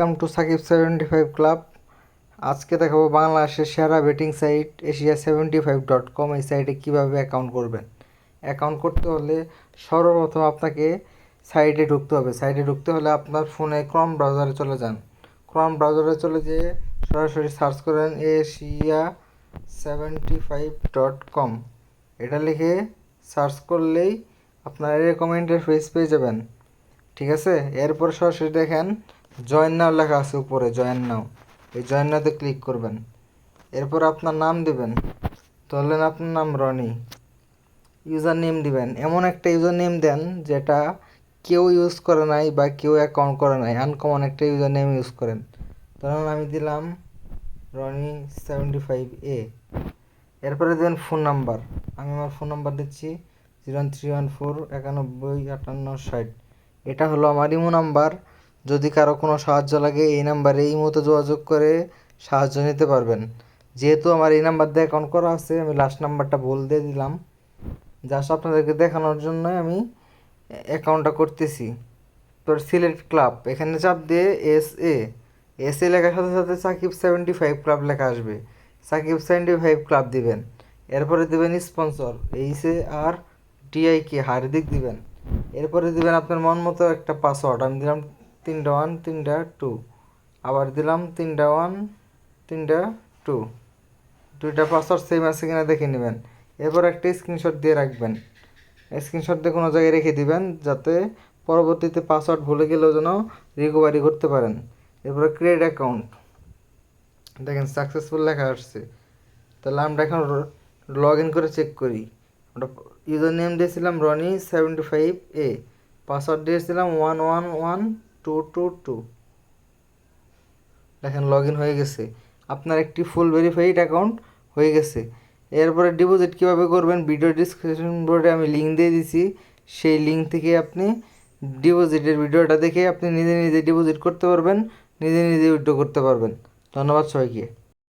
Welcome to Sakib seventy five club আজকে দেখাবো বাংলাদেশের সেরা betting site Asia seventy five dot com এই সাইটে কীভাবে অ্যাকাউন্ট করবেন। অ্যাকাউন্ট করতে হলে সর্বপ্রথম আপনাকে সাইটে ঢুকতে হবে। সাইটে ঢুকতে হলে আপনার ফোনে ক্রম ব্রাউজারে চলে যান। ক্রম ব্রাউজারে চলে যেয়ে সরাসরি সার্চ করেন Asia seventy five dot com এটা লিখে সার্চ করলেই আপনার এরকম ইন্টারফেস পেয়ে যাবেন। ঠিক আছে? এরপর সরাসরি দেখেন জয়েন নাও লেখা আছে উপরে, জয়েন নাও। এই জয়েন নাওতে ক্লিক করবেন। এরপর আপনার নাম দিবেন। ধরলেন আপনার নাম রনি। ইউজার নেম দিবেন। এমন একটা ইউজার নেম দেন যেটা কেউ ইউজ করে নাই বা কেউ অ্যাকাউন্ট করে নাই। আনকমন একটা ইউজার নেম ইউজ করেন। ধরুন আমি দিলাম রনি সেভেন্টি ফাইভ এ এরপরে দেবেন ফোন নাম্বার আমি আমার ফোন নাম্বার দিচ্ছি জিরো থ্রি ওয়ান ফোর একানব্বই আটান্ন ষাট। এটা হলো আমার ইমো নাম্বার যদি কারও কোনো সাহায্য লাগে, এই নাম্বারে ইমোতে যোগাযোগ করে সাহায্য নিতে পারবেন। যেহেতু আমার এই নাম্বার দিয়ে অ্যাকাউন্ট করা আছে, আমি লাস্ট নাম্বারটা বল দিয়ে দিলাম। জাস্ট আপনাদেরকে দেখানোর জন্য আমি অ্যাকাউন্টটা করতেছি। তোর সিলেক্ট ক্লাব, এখানে চাপ দিয়ে এস এ। এস এ লেখার সাথে সাথে সাকিব সেভেন্টি ফাইভ ক্লাব লেখা আসবে। সাকিব সেভেন্টি ফাইভ ক্লাব দিবেন। এরপরে দেবেন স্পন্সর এইসে আর টিআই কে হার্দিক দিবেন। এরপরে দিবেন আপনার মন মতো একটা পাসওয়ার্ড আমি দিলাম তিনটা ওয়ান তিনটা টু আবার দিলাম তিনটা ওয়ান তিনটা টু দুইটা পাসওয়ার্ড সেম আছে কিনা দেখে নেবেন। এরপর একটা স্ক্রিনশট দিয়ে রাখবেন। স্ক্রিনশট দিয়ে কোনো জায়গায় রেখে দিবেন, যাতে পরবর্তীতে পাসওয়ার্ড ভুলে গেলেও যেন রিকভারি করতে পারেন। এরপরে ক্রিয়েট অ্যাকাউন্ট দেখেন সাকসেসফুল লেখা আসছে। তাহলে আমরা এখন লগ ইন করে চেক করি। ওটা ইউজার নেম দিয়েছিলাম রনি সেভেন্টি ফাইভ এ পাসওয়ার্ড দিয়েছিলাম one one one two two two. দেখেন লগ ইন হয়ে গেছে। আপনার একটি ফুল ভেরিফাইড অ্যাকাউন্ট হয়ে গেছে। এরপরে ডিপোজিট কীভাবে করবেন? ভিডিও ডিসক্রিপশন বোর্ডে আমি লিঙ্ক দিয়ে দিছি। সেই লিঙ্ক থেকে আপনি ডিপোজিটের ভিডিওটা দেখে আপনি নিজে নিজে ডিপোজিট করতে পারবেন, নিজে নিজে উইথড্র করতে পারবেন। ধন্যবাদ সবাইকে।